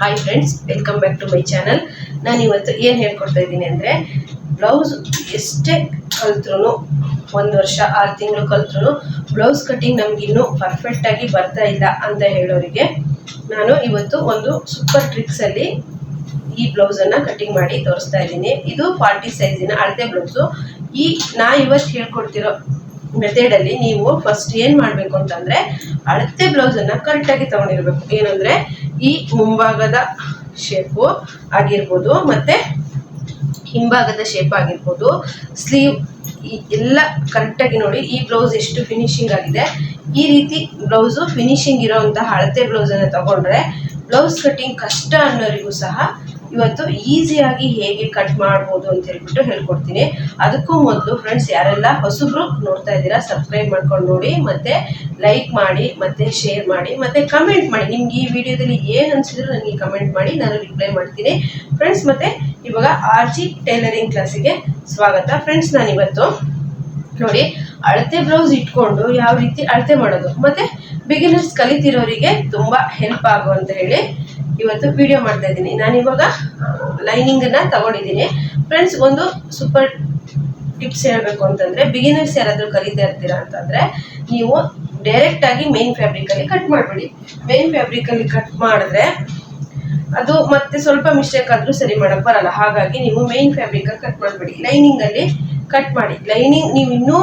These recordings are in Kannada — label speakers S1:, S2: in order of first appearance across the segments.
S1: Hi friends welcome back to my channel ನಾನು ಇವತ್ತು ಏನು ಹೇಳ್ಕೊಡ್ತಾ ಇದ್ದೀನಿ ಅಂದರೆ ಬ್ಲೌಸ್ ಎಷ್ಟೇ ಕಲ್ತ್ರು ಒಂದು ವರ್ಷ, ಆರು ತಿಂಗಳು ಕಲ್ತ್ರು ಬ್ಲೌಸ್ ಕಟ್ಟಿಂಗ್ ನಮಗಿನ್ನೂ ಪರ್ಫೆಕ್ಟಾಗಿ ಬರ್ತಾ ಇಲ್ಲ ಅಂತ ಹೇಳೋರಿಗೆ, ನಾನು ಇವತ್ತು ಒಂದು ಸೂಪರ್ ಟ್ರಿಕ್ಸಲ್ಲಿ ಈ ಬ್ಲೌಸನ್ನು ಕಟ್ಟಿಂಗ್ ಮಾಡಿ ತೋರಿಸ್ತಾ ಇದ್ದೀನಿ. ಇದು ಫಾರ್ಟಿ ಸೈಜಿನ ಅಳತೆ ಬ್ಲೌಸು ಈ ನಾ ಇವತ್ತು ಹೇಳ್ಕೊಡ್ತಿರೋ ಮೆಥಡಲ್ಲಿ ನೀವು ಫಸ್ಟ್ ಏನು ಮಾಡಬೇಕು ಅಂತಂದರೆ ಅಳತೆ ಬ್ಲೌಸನ್ನು ಕರೆಕ್ಟಾಗಿ ತೊಗೊಂಡಿರ್ಬೇಕು. ಏನಂದರೆ ಈ ಮುಂಭಾಗದ ಶೇಪು ಆಗಿರ್ಬೋದು ಮತ್ತು ಹಿಂಭಾಗದ ಶೇಪ್ ಆಗಿರ್ಬೋದು. ಸ್ಲೀವ್ ಈ ಎಲ್ಲ ಕರೆಕ್ಟಾಗಿ ನೋಡಿ ಈ ಬ್ಲೌಸ್ ಎಷ್ಟು ಫಿನಿಶಿಂಗ್ ಆಗಿದೆ. ಈ ರೀತಿ ಬ್ಲೌಸು ಫಿನಿಶಿಂಗ್ ಇರೋವಂತಹ ಅಳತೆ ಬ್ಲೌಸನ್ನು ತಗೊಂಡ್ರೆ ಬ್ಲೌಸ್ ಕಟ್ಟಿಂಗ್ ಕಷ್ಟ ಅನ್ನೋರಿಗೂ ಸಹ ಇವತ್ತು ಈಸಿಯಾಗಿ ಹೇಗೆ ಕಟ್ ಮಾಡ್ಬೋದು ಅಂತ ಹೇಳ್ಬಿಟ್ಟು ಹೇಳ್ಕೊಡ್ತೀನಿ. ಅದಕ್ಕೂ ಮೊದಲು ಫ್ರೆಂಡ್ಸ್ ಯಾರೆಲ್ಲ ಹೊಸಬ್ರು ನೋಡ್ತಾ ಇದ್ದೀರಾ ಸಬ್ಸ್ಕ್ರೈಬ್ ಮಾಡ್ಕೊಂಡು ನೋಡಿ, ಮತ್ತೆ ಲೈಕ್ ಮಾಡಿ, ಮತ್ತೆ ಶೇರ್ ಮಾಡಿ, ಮತ್ತೆ ಕಮೆಂಟ್ ಮಾಡಿ. ನಿಮ್ಗೆ ಈ ವಿಡಿಯೋದಲ್ಲಿ ಏನು ಅನ್ಸಿದ್ರು ನನಗೆ ಕಮೆಂಟ್ ಮಾಡಿ, ನಾನು ರಿಪ್ಲೈ ಮಾಡ್ತೀನಿ. ಫ್ರೆಂಡ್ಸ್ ಮತ್ತೆ ಇವಾಗ ಆರ್ ಜಿ ಟೈಲರಿಂಗ್ ಕ್ಲಾಸಿಗೆ ಸ್ವಾಗತ. ಫ್ರೆಂಡ್ಸ್ ನಾನಿವತ್ತು ನೋಡಿ, ಅಳತೆ ಬ್ಲೌಸ್ ಇಟ್ಕೊಂಡು ಯಾವ ರೀತಿ ಅಳತೆ ಮಾಡೋದು. ಮತ್ತೆ ಬಿಗಿನರ್ಸ್ ಕಲಿತಿರೋರಿಗೆ ತುಂಬಾ ಹೆಲ್ಪ್ ಆಗು ಅಂತ ಹೇಳಿ ಇವತ್ತು ವಿಡಿಯೋ ಮಾಡ್ತಾ ಇದ್ದೀನಿ. ನಾನಿವಾಗ ಲೈನಿಂಗ್ ಅನ್ನ ತಗೊಂಡಿದ್ದೀನಿ. ಫ್ರೆಂಡ್ಸ್ ಒಂದು ಸೂಪರ್ ಟಿಪ್ಸ್ ಹೇಳಬೇಕು ಅಂತಂದ್ರೆ ಬಿಗಿನರ್ಸ್ ಯಾರಾದರೂ ಕಲಿತಾ ಇರ್ತೀರಾ ಅಂತಂದ್ರೆ, ನೀವು ಡೈರೆಕ್ಟ್ ಆಗಿ ಮೇನ್ ಫ್ಯಾಬ್ರಿಕ್ ಅಲ್ಲಿ ಕಟ್ ಮಾಡಬೇಡಿ. ಮೇನ್ ಫ್ಯಾಬ್ರಿಕ್ ಅಲ್ಲಿ ಕಟ್ ಮಾಡಿದ್ರೆ, ಅದು ಮತ್ತೆ ಸ್ವಲ್ಪ ಮಿಸ್ಟೇಕ್ ಆದ್ರೂ ಸರಿ ಮಾಡಕ್ ಬರಲ್ಲ. ಹಾಗಾಗಿ ನೀವು ಮೇನ್ ಫ್ಯಾಬ್ರಿಕ್ ಅಲ್ಲಿ ಕಟ್ ಮಾಡಬೇಡಿ. ಲೈನಿಂಗ್ ಅಲ್ಲಿ ಕಟ್ ಮಾಡಿ. ಲೈನಿಂಗ್ ನೀವು ಇನ್ನೂ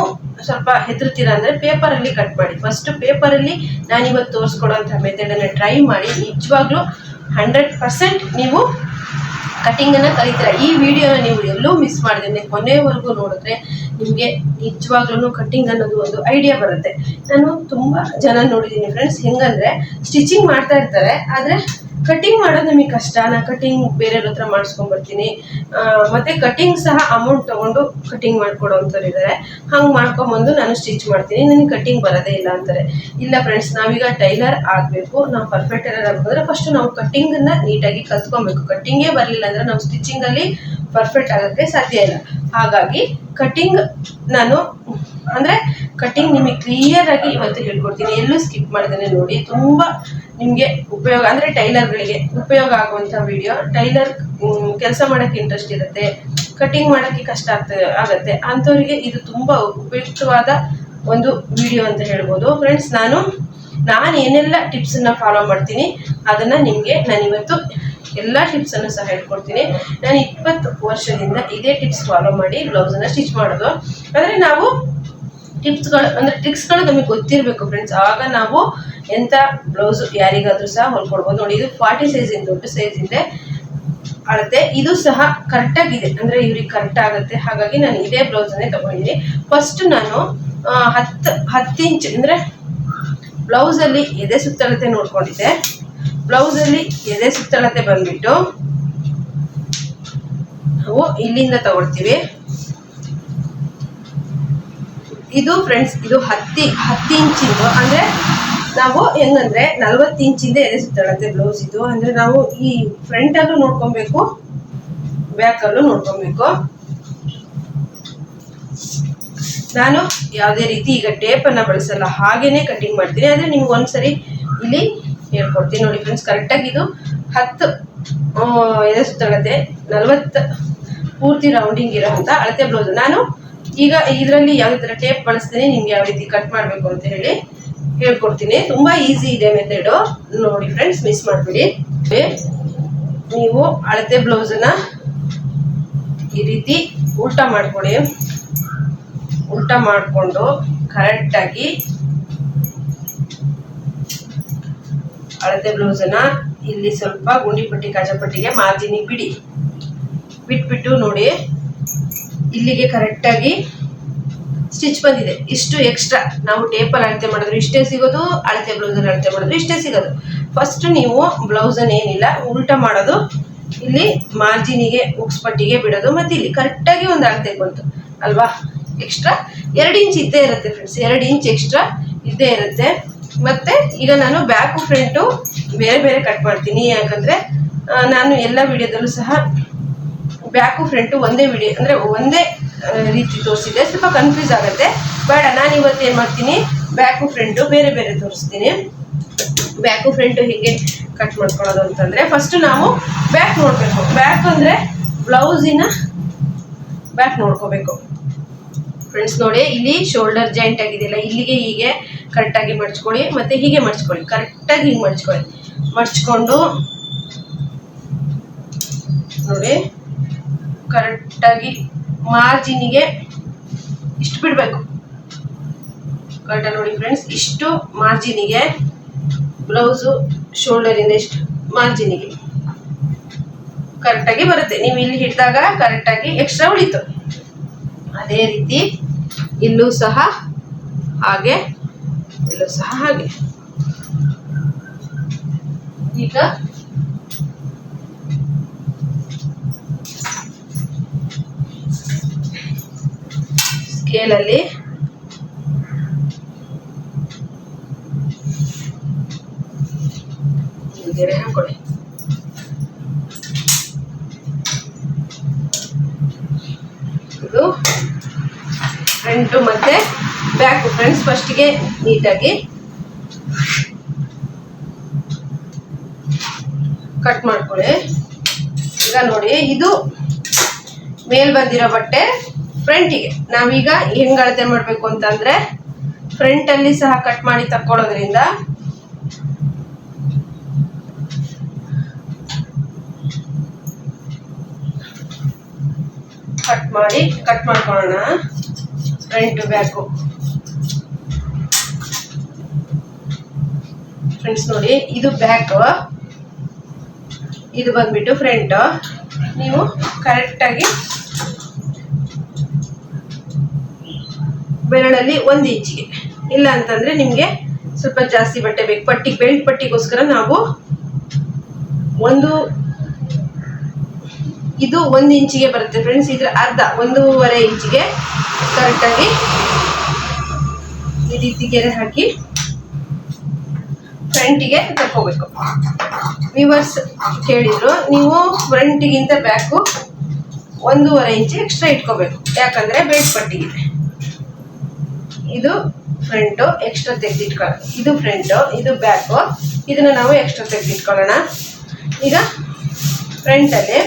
S1: ಸ್ವಲ್ಪ ಹೆದರ್ತೀರಾ ಅಂದ್ರೆ ಪೇಪರ್ ಅಲ್ಲಿ ಕಟ್ ಮಾಡಿ. ಫಸ್ಟ್ ಪೇಪರ್ ಅಲ್ಲಿ ನಾನು ತೋರಿಸ್ಕೊಡೋ ತೋರಿಸ್ಕೊಡೋಂಥ ಮೆಥಡ್ ಅನ್ನ ಟ್ರೈ ಮಾಡಿ. ನಿಜವಾಗ್ಲೂ ಹಂಡ್ರೆಡ್ ಪರ್ಸೆಂಟ್ ನೀವು ಕಟಿಂಗ್ ಅನ್ನ ಕಲಿತೀರಾ. ಈ ವಿಡಿಯೋನ ನೀವು ಎಲ್ಲೂ ಮಿಸ್ ಮಾಡಿದ್ರೆ ಕೊನೆವರೆಗೂ ನೋಡಿದ್ರೆ ನಿಮಗೆ ನಿಜವಾಗ್ಲೂ ಕಟಿಂಗ್ ಅನ್ನೋದು ಒಂದು ಐಡಿಯಾ ಬರುತ್ತೆ. ನಾನು ತುಂಬಾ ಜನ ನೋಡಿದ್ದೀನಿ ಫ್ರೆಂಡ್ಸ್ ಹೆಂಗಂದ್ರೆ ಸ್ಟಿಚಿಂಗ್ ಮಾಡ್ತಾ ಇರ್ತಾರೆ, ಆದ್ರೆ ಕಟಿಂಗ್ ಮಾಡೋದು ನಮಗೆ ಕಷ್ಟ. ನಾ ಕಟಿಂಗ್ ಬೇರೆಯವ್ರ ಹತ್ರ ಮಾಡಿಸ್ಕೊಂಡ್ ಬರ್ತೀನಿ. ಮತ್ತೆ ಕಟಿಂಗ್ ಸಹ ಅಮೌಂಟ್ ತಗೊಂಡು ಕಟಿಂಗ್ ಮಾಡ್ಕೊಡೋಂಥವ್ರು ಇದ್ದಾರೆ ಹಂಗೆ ಮಾಡ್ಕೊಂಬಂದು ನಾನು ಸ್ಟಿಚ್ ಮಾಡ್ತೀನಿ. ನನಗೆ ಕಟಿಂಗ್ ಬರೋದೇ ಇಲ್ಲ ಅಂತಾರೆ. ಇಲ್ಲ ಫ್ರೆಂಡ್ಸ್ ನಾವೀಗ ಟೈಲರ್ ಆಗಬೇಕು. ನಾವು ಪರ್ಫೆಕ್ಟ್ ಟೈಲರ್ ಆಗಬೇಕಂದ್ರೆ ಫಸ್ಟ್ ನಾವು ಕಟ್ಟಿಂಗನ್ನ ನೀಟಾಗಿ ಕಲ್ತ್ಕೊಬೇಕು. ಕಟ್ಟಿಂಗೇ ಬರಲಿಲ್ಲ ಅಂದ್ರೆ ನಾವು ಸ್ಟಿಚಿಂಗಲ್ಲಿ ಪರ್ಫೆಕ್ಟ್ ಆಗೋಕ್ಕೆ ಸಾಧ್ಯ ಇಲ್ಲ. ಹಾಗಾಗಿ ಕಟಿಂಗ್ ನಾನು ಅಂದ್ರೆ ಕಟಿಂಗ್ ನಿಮಗೆ ಕ್ಲಿಯರ್ ಆಗಿ ಇವತ್ತು ಹೇಳ್ಕೊಡ್ತೀನಿ. ಎಲ್ಲೂ ಸ್ಕಿಪ್ ಮಾಡ್ದೇನೆ ನೋಡಿ. ತುಂಬಾ ನಿಮಗೆ ಉಪಯೋಗ ಅಂದ್ರೆ ಟೈಲರ್ಗಳಿಗೆ ಉಪಯೋಗ ಆಗುವಂತ ವಿಡಿಯೋ ಟೈಲರ್ ಕೆಲಸ ಮಾಡಕ್ಕೆ ಇಂಟ್ರೆಸ್ಟ್ ಇರುತ್ತೆ. ಕಟಿಂಗ್ ಮಾಡಕ್ಕೆ ಕಷ್ಟ ಆಗ್ತದೆ ಆಗತ್ತೆ. ಅಂಥವ್ರಿಗೆ ಇದು ತುಂಬಾ ಉಪಯುಕ್ತವಾದ ಒಂದು ವಿಡಿಯೋ ಅಂತ ಹೇಳ್ಬೋದು. ಫ್ರೆಂಡ್ಸ್ ನಾನು ನಾನು ಏನೆಲ್ಲ ಟಿಪ್ಸನ್ನು ಫಾಲೋ ಮಾಡ್ತೀನಿ, ಅದನ್ನ ನಿಮಗೆ ನಾನು ಇವತ್ತು ಎಲ್ಲ ಟಿಪ್ಸನ್ನು ಸಹ ಹೇಳ್ಕೊಡ್ತೀನಿ. ನಾನು ಇಪ್ಪತ್ತು ವರ್ಷದಿಂದ ಇದೇ ಟಿಪ್ಸ್ ಫಾಲೋ ಮಾಡಿ ಬ್ಲೌಸನ್ನು ಸ್ಟಿಚ್ ಮಾಡೋದು. ಅಂದರೆ ನಾವು ಟಿಪ್ಸ್ಗಳು ಟ್ರಿಕ್ಸ್ಗಳು ನಮಗೆ ಗೊತ್ತಿರಬೇಕು ಫ್ರೆಂಡ್ಸ್ ಆಗ ನಾವು ಎಂಥ ಬ್ಲೌಸ್ ಯಾರಿಗಾದ್ರೂ ಸಹ ಹೊಲ್ಕೊಡ್ಬೋದು. ನೋಡಿ, ಇದು ಫಾರ್ಟಿ ಸೈಜಿಂದ ದೊಡ್ಡ ಸೈಜ್ ಇದೆ ಅಳತೆ. ಇದು ಸಹ ಕರೆಕ್ಟ್ ಆಗಿದೆ. ಅಂದ್ರೆ ಇವ್ರಿಗೆ ಕರೆಕ್ಟ್ ಆಗುತ್ತೆ. ಹಾಗಾಗಿ ನಾನು ಇದೇ ಬ್ಲೌಸ್ ಅನ್ನೇ ತಗೊಂಡಿದ್ದೀನಿ. ಫಸ್ಟ್ ನಾನು ಹತ್ತು ಹತ್ತು ಇಂಚ್, ಅಂದ್ರೆ ಬ್ಲೌಸ್ ಅಲ್ಲಿ ಎದೆ ಸುತ್ತಳತೆ ನೋಡ್ಕೊಂಡಿದ್ದೆ. ಬ್ಲೌಸ್ ಅಲ್ಲಿ ಎದೆ ಸುತ್ತಳತೆ ಬಂದ್ಬಿಟ್ಟು ನಾವು ಇಲ್ಲಿಂದ ತಗೊಳ್ತೀವಿ. ಇದು ಫ್ರೆಂಡ್ಸ್ ಇದು ಹತ್ತಿ, ಹತ್ತು ಇಂಚಿಂದು. ಅಂದರೆ ನಾವು ಹೆಂಗಂದ್ರೆ ನಲ್ವತ್ತು ಇಂಚಿಂದ ಎದೆ ಸುತ್ತಾಳತ್ತೆ ಬ್ಲೌಸ್ ಇದು. ಅಂದ್ರೆ ನಾವು ಈ ಫ್ರಂಟ್ ಅಲ್ಲೂ ನೋಡ್ಕೊಬೇಕು ಬ್ಯಾಕಲ್ಲೂ ನೋಡ್ಕೊಬೇಕು. ನಾನು ಯಾವುದೇ ರೀತಿ ಈಗ ಟೇಪ್ ಅನ್ನ ಬಳಸಲ್ಲ, ಹಾಗೇನೆ ಕಟಿಂಗ್ ಮಾಡ್ತೀನಿ. ಆದರೆ ನಿಮ್ಗೆ ಒಂದ್ಸರಿ ಇಲ್ಲಿ ಹೇಳ್ಕೊಡ್ತೀನಿ ನೋಡಿ ಫ್ರೆಂಡ್ಸ್ ಕರೆಕ್ಟಾಗಿ ಇದು ಹತ್ತು ಎದೆ ಸುತ್ತಳತೆ ನಲ್ವತ್ತು ಪೂರ್ತಿ ರೌಂಡಿಂಗ್ ಇರೋಂಥ ಅಳತೆ ಬ್ಲೌಸ್ ನಾನು ಈಗ ಇದರಲ್ಲಿ ಯಾವ ಥರ ಟೇಪ್ ಬಳಸ್ತೀನಿ ನಿಮ್ಗೆ ಯಾವ ರೀತಿ ಕಟ್ ಮಾಡಬೇಕು ಅಂತ ಹೇಳಿ ಹೇಳ್ಕೊಡ್ತೀನಿ. ತುಂಬಾ ಈಸಿ ಇದೆ ಮೆಥಡು ನೋಡಿ ಫ್ರೆಂಡ್ಸ್ ಮಿಸ್ ಮಾಡಿಬಿಡಿ. ನೀವು ಅಳತೆ ಬ್ಲೌಸನ್ನ ಈ ರೀತಿ ಉಲ್ಟಾ ಮಾಡ್ಕೊಳ್ಳಿ. ಉಲ್ಟಾ ಮಾಡಿಕೊಂಡು ಕರೆಕ್ಟಾಗಿ ಅಳತೆ ಬ್ಲೌಸನ್ನ ಇಲ್ಲಿ ಸ್ವಲ್ಪ ಗುಂಡಿ ಪಟ್ಟಿ ಕಾಜಪಟ್ಟಿಗೆ ಮಾರ್ಜಿನಿಗೆ ಬಿಡಿ. ಬಿಟ್ಬಿಟ್ಟು ನೋಡಿ ಇಲ್ಲಿಗೆ ಕರೆಕ್ಟಾಗಿ ಸ್ಟಿಚ್ ಬಂದಿದೆ. ಇಷ್ಟು ಎಕ್ಸ್ಟ್ರಾ ನಾವು ಟೇಪಲ್ಲಿ ಅಳತೆ ಮಾಡಿದ್ರು, ಇಷ್ಟೇ ಸಿಗೋದು, ಅಳತೆ ಬ್ಲೌಸಲ್ಲಿ ಅಳತೆ ಮಾಡಿದ್ರು, ಇಷ್ಟೇ ಸಿಗೋದು. ಫಸ್ಟ್ ನೀವು ಬ್ಲೌಸನ್ನು ಏನಿಲ್ಲ, ಉಲ್ಟಾ ಮಾಡೋದು, ಇಲ್ಲಿ ಮಾರ್ಜಿನಿಗೆ ಉಕ್ಸ್ಪಟ್ಟಿಗೆ ಬಿಡೋದು, ಮತ್ತು ಇಲ್ಲಿ ಕರೆಕ್ಟಾಗಿ ಒಂದು ಅಳತೆ ಬಂತು. ಅಲ್ವಾ? ಎಕ್ಸ್ಟ್ರಾ ಎರಡು ಇಂಚ್ ಇದ್ದೇ ಇರುತ್ತೆ ಫ್ರೆಂಡ್ಸ್ ಎರಡು ಇಂಚ್ ಎಕ್ಸ್ಟ್ರಾ ಇದ್ದೇ ಇರುತ್ತೆ. ಮತ್ತು ಈಗ ನಾನು ಬ್ಯಾಕು ಫ್ರಂಟು ಬೇರೆ ಬೇರೆ ಕಟ್ ಮಾಡ್ತೀನಿ. ಯಾಕಂದರೆ ನಾನು ಎಲ್ಲ ವಿಡಿಯೋದಲ್ಲೂ ಸಹ ಬ್ಯಾಕು ಫ್ರಂಟು ಒಂದೇ ವಿಡಿಯೋ ಅಂದರೆ ಒಂದೇ ರೀತಿ ತೋರಿಸಿದೆ. ಸ್ವಲ್ಪ ಕನ್ಫ್ಯೂಸ್ ಆಗುತ್ತೆ. ಬೇಡ, ನಾನು ಇವತ್ತು ಏನು ಮಾಡ್ತೀನಿ? ಬ್ಯಾಕು ಫ್ರಂಟು ಬೇರೆ ಬೇರೆ ತೋರಿಸ್ತೀನಿ. ಬ್ಯಾಕು ಫ್ರಂಟು ಹೇಗೆ ಕಟ್ ಮಾಡ್ಕೊಳ್ಳೋದು ಅಂತಂದ್ರೆ ಫಸ್ಟ್ ನಾವು ಬ್ಯಾಕ್ ನೋಡಬೇಕು. ಬ್ಯಾಕ್ ಅಂದ್ರೆ ಬ್ಲೌಸಿನ ಬ್ಯಾಕ್ ನೋಡ್ಕೋಬೇಕು. ಫ್ರೆಂಡ್ಸ್ ನೋಡಿ, ಇಲ್ಲಿ ಶೋಲ್ಡರ್ ಜಾಯಿಂಟ್ ಆಗಿದೆಯಲ್ಲ, ಇಲ್ಲಿಗೆ ಹೀಗೆ ಕರೆಕ್ಟಾಗಿ ಮಡ್ಚ್ಕೊಳ್ಳಿ, ಮತ್ತೆ ಹೀಗೆ ಮಡ್ಚ್ಕೊಳ್ಳಿ. ಕರೆಕ್ಟಾಗಿ ಹೀಗೆ ಮಡ್ಚ್ಕೊಳ್ಳಿ. ಮಡ್ಚ್ಕೊಂಡು ನೋಡಿ. ಕರೆಕ್ಟಾಗಿ ಮಾರ್ಜಿನಿಗೆ ಇಷ್ಟು ಬಿಡಬೇಕು. ಕರೆಕ್ಟಾಗಿ ನೋಡಿ ಫ್ರೆಂಡ್ಸ್, ಇಷ್ಟು ಮಾರ್ಜಿನಿಗೆ, ಬ್ಲೌಸು ಶೋಲ್ಡರಿಂದ ಇಷ್ಟು ಮಾರ್ಜಿನಿಗೆ ಕರೆಕ್ಟಾಗಿ ಬರುತ್ತೆ. ನೀವು ಇಲ್ಲಿ ಹಿಡಿದಾಗ ಕರೆಕ್ಟಾಗಿ ಎಕ್ಸ್ಟ್ರಾ ಉಳಿತು. ಅದೇ ರೀತಿ ಇಲ್ಲೂ ಸಹ ಹಾಗೆ, ಇಲ್ಲೂ ಸಹ ಹಾಗೆ. ಈಗ ಸ್ಕೇಲಲ್ಲಿ ಗೆರೆ ಹಾಕೊಳ್ಳಿ ಇದು ಫ್ರಂಟ್ ಮತ್ತೆ ಬ್ಯಾಕು ಫ್ರೆಂಡ್ಸ್ ಫಸ್ಟಿಗೆ ನೀಟಾಗಿ ಕಟ್ ಮಾಡ್ಕೊಳ್ಳಿ ಈಗ ನೋಡಿ, ಇದು ಮೇಲ್ ಬಂದಿರೋ ಬಟ್ಟೆ ಫ್ರಂಟಿಗೆ ನಾವೀಗ ಹೆಂಗ್ ಅಳತೆ ಮಾಡ್ಬೇಕು ಅಂತಂದ್ರೆ ಫ್ರಂಟ್ ಅಲ್ಲಿ ಸಹ ಕಟ್ ಮಾಡಿ ತಕ್ಕೊಳ್ಳೋದ್ರಿಂದ ಕಟ್ ಮಾಡಿ ಕಟ್ ಮಾಡ್ಕೊಳ್ಳೋಣ. ಫ್ರಂಟ್ ಬ್ಯಾಕು ಫ್ರೆಂಡ್ಸ್ ನೋಡಿ, ಇದು ಬ್ಯಾಕ್ ಇದು ಬಂದ್ಬಿಟ್ಟು ಫ್ರಂಟ್ ನೀವು ಕರೆಕ್ಟಾಗಿ ಬೆರಳಲ್ಲಿ ಒಂದು ಇಂಚಿಗೆ. ಇಲ್ಲ ಅಂತಂದ್ರೆ ನಿಮಗೆ ಸ್ವಲ್ಪ ಜಾಸ್ತಿ ಬಟ್ಟೆ ಬೇಕು. ಪಟ್ಟಿ, ಬೆಲ್ಟ್ ಪಟ್ಟಿಗೋಸ್ಕರ ನಾವು ಒಂದು ಇದು ಒಂದು ಇಂಚಿಗೆ ಬರುತ್ತೆ ಫ್ರೆಂಡ್ಸ್. ಇದ್ರ ಅರ್ಧ, ಒಂದೂವರೆ ಇಂಚಿಗೆ ಕರೆಕ್ಟಾಗಿ ಈ ರೀತಿ ಗೆರೆ ಹಾಕಿ ಫ್ರಂಟಿಗೆ ತಕ್ಕೋಬೇಕು. ವಿವರ್ಸ್ ಕೇಳಿದ್ರು, ನೀವು ಫ್ರಂಟಿಗಿಂತ ಬ್ಯಾಕು ಒಂದೂವರೆ ಇಂಚು ಎಕ್ಸ್ಟ್ರಾ ಇಟ್ಕೋಬೇಕು. ಯಾಕಂದ್ರೆ ಬೆಲ್ಟ್ ಪಟ್ಟಿಗೆ ಇದು ಫ್ರಂಟು ಎಕ್ಸ್ಟ್ರಾ ತೆಗೆದಿಟ್ಕೊಳ್ಳೋಣ ಇದು ಫ್ರಂಟು ಇದು ಬ್ಯಾಕು ಇದನ್ನು ನಾವು ಎಕ್ಸ್ಟ್ರಾ ತೆಗೆದಿಟ್ಕೊಳ್ಳೋಣ ಈಗ ಫ್ರಂಟಲ್ಲಿ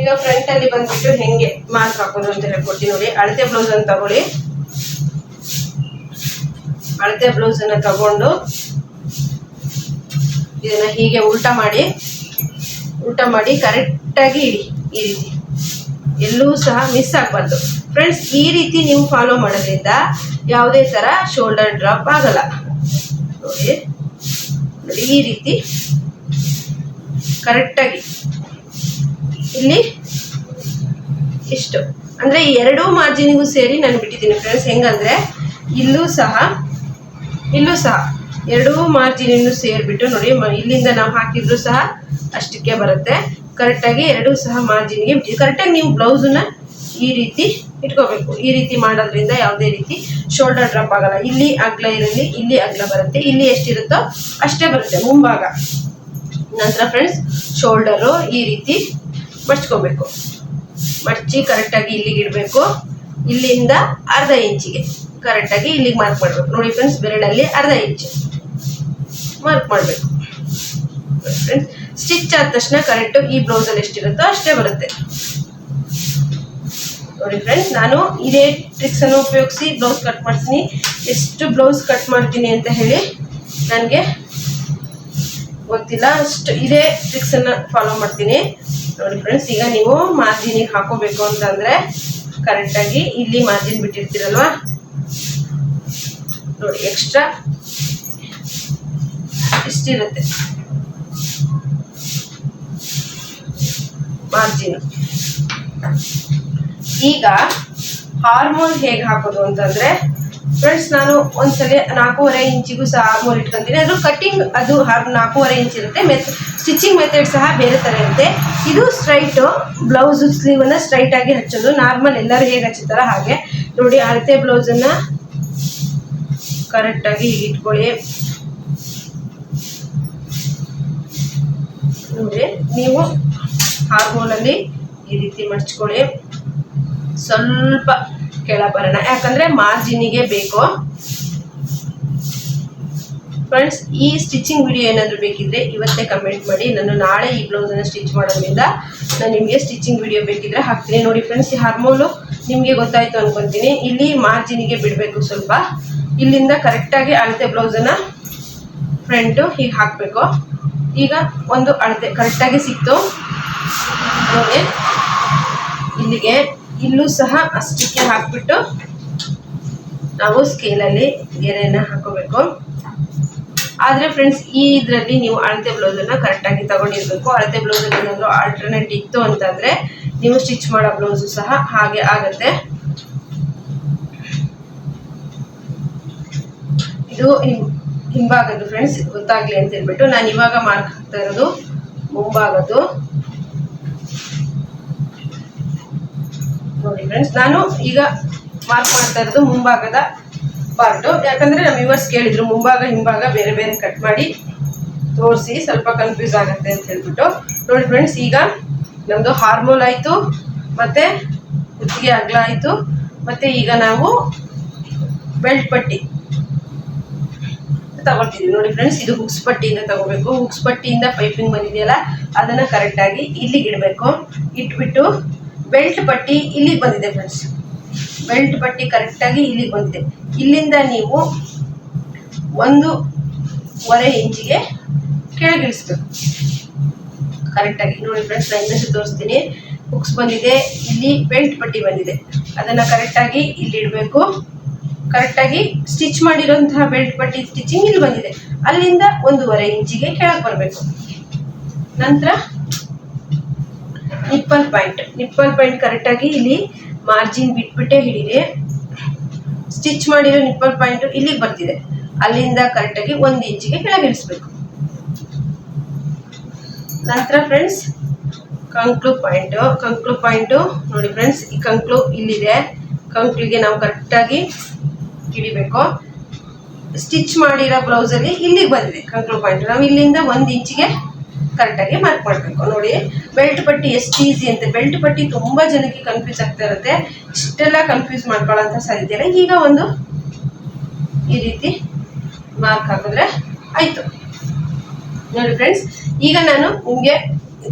S1: ಈಗ ಫ್ರಂಟಲ್ಲಿ ಬಂದ್ಬಿಟ್ಟು ಹೆಂಗೆ ಮಾರ್ಕ್ ಹಾಕೋದು ಅಂತ ಹೇಳ್ಕೊಡ್ತೀನಿ ನೋಡಿ. ಅಳತೆ ಬ್ಲೌಸ್ ಅನ್ನು ತಗೊಳ್ಳಿ. ಅಳತೆ ಬ್ಲೌಸ್ ಅನ್ನ ತಗೊಂಡು ಇದನ್ನ ಹೀಗೆ ಉಲ್ಟಾ ಮಾಡಿ ಉಲ್ಟಾ ಮಾಡಿ ಕರೆಕ್ಟಾಗಿ ಇಡಿ. ಈ ರೀತಿ. ಎಲ್ಲೂ ಸಹ ಮಿಸ್ ಆಗಬಾರ್ದು. ಫ್ರೆಂಡ್ಸ್ ಈ ರೀತಿ ನೀವು ಫಾಲೋ ಮಾಡೋದ್ರಿಂದ ಯಾವುದೇ ಥರ ಶೋಲ್ಡರ್ ಡ್ರಾಪ್ ಆಗಲ್ಲ. ನೋಡಿ ಈ ರೀತಿ ಕರೆಕ್ಟಾಗಿ ಇಲ್ಲಿ ಇಷ್ಟು. ಅಂದರೆ ಎರಡೂ ಮಾರ್ಜಿನಿಗೂ ಸೇರಿ ನಾನು ಬಿಟ್ಟಿದ್ದೀನಿ ಫ್ರೆಂಡ್ಸ್ ಹೆಂಗಂದ್ರೆ ಇಲ್ಲೂ ಸಹ ಇಲ್ಲೂ ಸಹ ಎರಡೂ ಮಾರ್ಜಿನನ್ನು ಸೇರಿಬಿಟ್ಟು ನೋಡಿ ಇಲ್ಲಿಂದ ನಾವು ಹಾಕಿದ್ರು ಸಹ ಅಷ್ಟಕ್ಕೆ ಬರುತ್ತೆ. ಕರೆಕ್ಟಾಗಿ ಎರಡೂ ಸಹ ಮಾರ್ಜಿನ್ಗೆ ಕರೆಕ್ಟ್ ಕರೆಕ್ಟಾಗಿ ನೀವು ಬ್ಲೌಸನ್ನ ಈ ರೀತಿ ಇಟ್ಕೋಬೇಕು. ಈ ರೀತಿ ಮಾಡೋದ್ರಿಂದ ಯಾವುದೇ ರೀತಿ ಶೋಲ್ಡರ್ ಡ್ರಾಪ್ ಆಗಲ್ಲ. ಇಲ್ಲಿ ಅಗ್ಲ ಇರಲಿ, ಇಲ್ಲಿ ಅಗ್ಲ ಬರುತ್ತೆ. ಇಲ್ಲಿ ಎಷ್ಟಿರುತ್ತೋ ಅಷ್ಟೇ ಬರುತ್ತೆ ಮುಂಭಾಗ. ನಂತರ ಫ್ರೆಂಡ್ಸ್ ಶೋಲ್ಡರು ಈ ರೀತಿ ಮಡ್ಚ್ಕೋಬೇಕು. ಮಡ್ಚಿ ಕರೆಕ್ಟಾಗಿ ಇಲ್ಲಿಗೆ ಇಡಬೇಕು. ಇಲ್ಲಿಂದ ಅರ್ಧ ಇಂಚಿಗೆ ಕರೆಕ್ಟಾಗಿ ಇಲ್ಲಿಗೆ ಮಾರ್ಕ್ ಮಾಡಬೇಕು. ನೋಡಿ ಫ್ರೆಂಡ್ಸ್ ಬೆರಳಲ್ಲಿ ಅರ್ಧ ಇಂಚು ಮಾರ್ಕ್ ಮಾಡಬೇಕು. ಸ್ಟಿಚ್ ಆದ ತಕ್ಷಣ ಕರೆಕ್ಟು ಈ ಬ್ಲೌಸಲ್ಲಿ ಎಷ್ಟಿರುತ್ತೋ ಅಷ್ಟೇ ಬರುತ್ತೆ. ನೋಡಿ ಫ್ರೆಂಡ್ಸ್ ನಾನು ಇದೇ ಟ್ರಿಕ್ಸ್ ಅನ್ನು ಉಪಯೋಗಿಸಿ ಬ್ಲೌಸ್ ಕಟ್ ಮಾಡ್ತೀನಿ. ಎಷ್ಟು ಬ್ಲೌಸ್ ಕಟ್ ಮಾಡ್ತೀನಿ ಅಂತ ಹೇಳಿ ನನಗೆ ಗೊತ್ತಿಲ್ಲ. ಅಷ್ಟು ಇದೇ ಟ್ರಿಕ್ಸ್ ಅನ್ನ ಫಾಲೋ ಮಾಡ್ತೀನಿ. ನೋಡಿ ಫ್ರೆಂಡ್ಸ್ ಈಗ ನೀವು ಮಾರ್ಜಿನಿಗೆ ಹಾಕೋಬೇಕು ಅಂತಂದ್ರೆ ಕರೆಕ್ಟಾಗಿ ಇಲ್ಲಿ ಮಾರ್ಜಿನ್ ಬಿಟ್ಟಿರ್ತೀರಲ್ವ? ನೋಡಿ ಎಕ್ಸ್ಟ್ರಾ ಇಷ್ಟಿರುತ್ತೆ. ಮಾರ್ಜಿನ್ ಈಗ ಹಾರ್ಮೋನ್ ಹೇಗೆ ಹಾಕೋದು ಅಂತಂದ್ರೆ ಫ್ರೆಂಡ್ಸ್ ನಾನು ಒಂದ್ಸಲ ನಾಲ್ಕೂವರೆ ಇಂಚಿಗೂ ಸಹ ಹಾರ್ಮೋನ್ ಇಟ್ಕೊಂತೀನಿ. ಅದು ಕಟಿಂಗ್ ಅದು ಹಾರ್, ನಾಲ್ಕೂವರೆ ಇಂಚ್ ಇರುತ್ತೆ. ಮೆತ್ ಸ್ಟಿಚಿಂಗ್ ಮೆಥಡ್ ಸಹ ಬೇರೆ ಥರ ಇರುತ್ತೆ. ಇದು ಸ್ಟ್ರೈಟು ಬ್ಲೌಸ್ ಸ್ಲೀವನ್ನು ಸ್ಟ್ರೈಟ್ ಆಗಿ ಹಚ್ಚೋದು. ನಾರ್ಮಲ್ ಎಲ್ಲರೂ ಹೇಗೆ ಹಚ್ಚುತ್ತಾರ ಹಾಗೆ. ನೋಡಿ, ಅಳತೆ ಬ್ಲೌಸನ್ನು ಕರೆಕ್ಟಾಗಿ ಇಟ್ಕೊಳ್ಳಿ. ನೋಡಿ, ನೀವು ಹಾರ್ಮೋನಲ್ಲಿ ಈ ರೀತಿ ಮಡ್ಚ್ಕೊಳ್ಳಿ. ಸ್ವಲ್ಪ ಕೆಳ ಬರೋಣ ಯಾಕಂದ್ರೆ ಮಾರ್ಜಿನಿಗೆ ಬೇಕು. ಫ್ರೆಂಡ್ಸ್ ಈ ಸ್ಟಿಚಿಂಗ್ ವಿಡಿಯೋ ಏನಾದರೂ ಬೇಕಿದ್ರೆ ಇವತ್ತೇ ಕಮೆಂಟ್ ಮಾಡಿ. ನಾನು ನಾಳೆ ಈ ಬ್ಲೌಸನ್ನು ಸ್ಟಿಚ್ ಮಾಡೋದ್ರಿಂದ ನಾನು ನಿಮಗೆ ಸ್ಟಿಚಿಂಗ್ ವಿಡಿಯೋ ಬೇಕಿದ್ರೆ ಹಾಕ್ತೀನಿ. ನೋಡಿ ಫ್ರೆಂಡ್ಸ್ ಈ ಹಾರ್ಮೋಲು ನಿಮಗೆ ಗೊತ್ತಾಯ್ತು ಅನ್ಕೊಂತೀನಿ. ಇಲ್ಲಿ ಮಾರ್ಜಿನಿಗೆ ಬಿಡಬೇಕು ಸ್ವಲ್ಪ. ಇಲ್ಲಿಂದ ಕರೆಕ್ಟಾಗಿ ಅಳತೆ ಬ್ಲೌಸನ್ನು ಫ್ರಂಟು ಹೀಗೆ ಹಾಕಬೇಕು. ಈಗ ಒಂದು ಅಳತೆ ಕರೆಕ್ಟಾಗಿ ಸಿಕ್ತು. ಇಲ್ಲಿಗೆ ಇಲ್ಲೂ ಸಹ ಅಷ್ಟಕ್ಕೆ ಹಾಕ್ಬಿಟ್ಟು ನಾವು ಸ್ಕೇಲಲ್ಲಿ ಗೆರೆಯನ್ನು ಹಾಕೋಬೇಕು. ಆದರೆ ಫ್ರೆಂಡ್ಸ್ ಈ ಇದರಲ್ಲಿ ನೀವು ಅಳತೆ ಬ್ಲೌಸನ್ನು ಕರೆಕ್ಟಾಗಿ ತಗೊಂಡಿರ್ಬೇಕು. ಅಳತೆ ಬ್ಲೌಸಲ್ಲಿ ಏನಾದರೂ ಆಲ್ಟರ್ನೇಟ್ ಇತ್ತು ಅಂತಂದರೆ ನೀವು ಸ್ಟಿಚ್ ಮಾಡೋ ಬ್ಲೌಸು ಸಹ ಹಾಗೆ ಆಗುತ್ತೆ. ಇದು ಹಿಂಭಾಗದ್ದು ಫ್ರೆಂಡ್ಸ್ ಗೊತ್ತಾಗ್ಲಿ ಅಂತ ಹೇಳ್ಬಿಟ್ಟು ನಾನು ಇವಾಗ ಮಾರ್ಕ್ ಹಾಕ್ತಾ ಇರೋದು ಮುಂಭಾಗದ್ದು. ನೋಡಿ ಫ್ರೆಂಡ್ಸ್ ನಾನು ಈಗ ಮಾರ್ಕ್ ಮಾಡ್ತಾ ಇರೋದು ಮುಂಭಾಗದ ಪಾರ್ಟು ಯಾಕಂದ್ರೆ ನಮ್ಮ ಇವರ್ಸ್ ಕೇಳಿದ್ರು ಮುಂಭಾಗ, ಹಿಂಭಾಗ ಬೇರೆ ಬೇರೆ ಕಟ್ ಮಾಡಿ ತೋರಿಸಿ ಸ್ವಲ್ಪ ಕನ್ಫ್ಯೂಸ್ ಆಗುತ್ತೆ ಅಂತ ಹೇಳ್ಬಿಟ್ಟು. ನೋಡಿ ಫ್ರೆಂಡ್ಸ್ ಈಗ ನಮ್ಮದು ಹಾರ್ಮೋಲ್ ಆಯಿತು, ಮತ್ತೆ ಕುತ್ತಿಗೆ ಅಗ್ಲ ಆಯಿತು, ಮತ್ತೆ ಈಗ ನಾವು ಬೆಲ್ಟ್ ಪಟ್ಟಿ ತಗೊಳ್ತೀವಿ ನೋಡಿ ಫ್ರೆಂಡ್ಸ್ ಇದು ಹುಕ್ಸ್ ಪಟ್ಟಿಯಿಂದ ತಗೋಬೇಕು. ಹುಕ್ಸ್ ಪಟ್ಟಿಯಿಂದ ಪೈಪಿಂಗ್ ಬಂದಿದೆಯಲ್ಲ, ಅದನ್ನ ಕರೆಕ್ಟಾಗಿ ಇಲ್ಲಿಗೆ ಇಡಬೇಕು. ಇಟ್ಬಿಟ್ಟು ಬೆಲ್ಟ್ ಪಟ್ಟಿ ಇಲ್ಲಿಗೆ ಬಂದಿದೆ ಫ್ರೆಂಡ್ಸ್ ಬೆಲ್ಟ್ ಪಟ್ಟಿ ಕರೆಕ್ಟಾಗಿ ಇಲ್ಲಿಗೆ ಬಂದಿದೆ. ಇಲ್ಲಿಂದ ನೀವು ಒಂದೂವರೆ ಇಂಚಿಗೆ ಕೆಳಗಿಳಿಸ್ಬೇಕು ಕರೆಕ್ಟಾಗಿ ನೋಡಿ ಫ್ರೆಂಡ್ಸ್ ನಾನು ಇನ್ನಷ್ಟು ತೋರಿಸ್ತೀನಿ. ಹುಕ್ಸ್ ಬಂದಿದೆ, ಇಲ್ಲಿ ಬೆಲ್ಟ್ ಪಟ್ಟಿ ಬಂದಿದೆ. ಅದನ್ನು ಕರೆಕ್ಟಾಗಿ ಇಲ್ಲಿ ಇಡಬೇಕು. ಕರೆಕ್ಟಾಗಿ ಸ್ಟಿಚ್ ಮಾಡಿರೋಂತಹ ಬೆಲ್ಟ್ ಪಟ್ಟಿ ಸ್ಟಿಚಿಂಗ್ ಇಲ್ಲಿ ಬಂದಿದೆ. ಅಲ್ಲಿಂದ ಒಂದೂವರೆ ಇಂಚಿಗೆ ಕೆಳಗೆ ಬರಬೇಕು. ನಂತರ ನಿಪ್ಪಲ್ ಪಾಯಿಂಟ್. ನಿಪ್ಪಲ್ ಪಾಯಿಂಟ್ ಕರೆಕ್ಟಾಗಿ ಇಲ್ಲಿ ಮಾರ್ಜಿನ್ ಬಿಟ್ಬಿಟ್ಟೆ ಹಿಡಿದೆ. ಸ್ಟಿಚ್ ಮಾಡಿರೋ ನಿಪ್ಪಲ್ ಪಾಯಿಂಟ್ ಇಲ್ಲಿಗೆ ಬರ್ತಿದೆ. ಅಲ್ಲಿಂದ ಕರೆಕ್ಟಾಗಿ ಒಂದು ಇಂಚಿಗೆ ಕೆಳಗಿಳಿಸ್ಬೇಕು ನಂತರ ಫ್ರೆಂಡ್ಸ್, ಕಂಕ್ಲು ಪಾಯಿಂಟು. ಕಂಕ್ಲು ಪಾಯಿಂಟು ನೋಡಿ ಫ್ರೆಂಡ್ಸ್, ಈ ಕಂಕ್ಲು ಇಲ್ಲಿದೆ. ಕಂಕ್ಲಿಗೆ ನಾವು ಕರೆಕ್ಟಾಗಿ ಹಿಡಿಬೇಕು. ಸ್ಟಿಚ್ ಮಾಡಿರೋ ಬ್ಲೌಸಲ್ಲಿ ಇಲ್ಲಿಗೆ ಬಂದಿದೆ ಕಂಕ್ಲು ಪಾಯಿಂಟ್. ನಾವು ಇಲ್ಲಿಂದ ಒಂದು ಇಂಚಿಗೆ ಕರೆಕ್ಟಾಗಿ ಮಾಡಬೇಕು ನೋಡಿ ಬೆಲ್ಟ್ ಪಟ್ಟಿ ಎಷ್ಟು ಈಸಿ ಅಂತ. ಬೆಲ್ಟ್ ಪಟ್ಟಿ ತುಂಬ ಜನಕ್ಕೆ ಕನ್ಫ್ಯೂಸ್ ಆಗ್ತಾ ಇರುತ್ತೆ. ಇಷ್ಟೆಲ್ಲ ಕನ್ಫ್ಯೂಸ್ ಮಾಡ್ಕೊಳ್ಳೋಂಥ ಸಾಧ್ಯತೆ ಈಗ ಒಂದು ಈ ರೀತಿ ಮಾರ್ಕ್ ಹಾಕಿದ್ರೆ ಆಯಿತು. ನೋಡಿ ಫ್ರೆಂಡ್ಸ್ ಈಗ ನಾನು ನಿಮಗೆ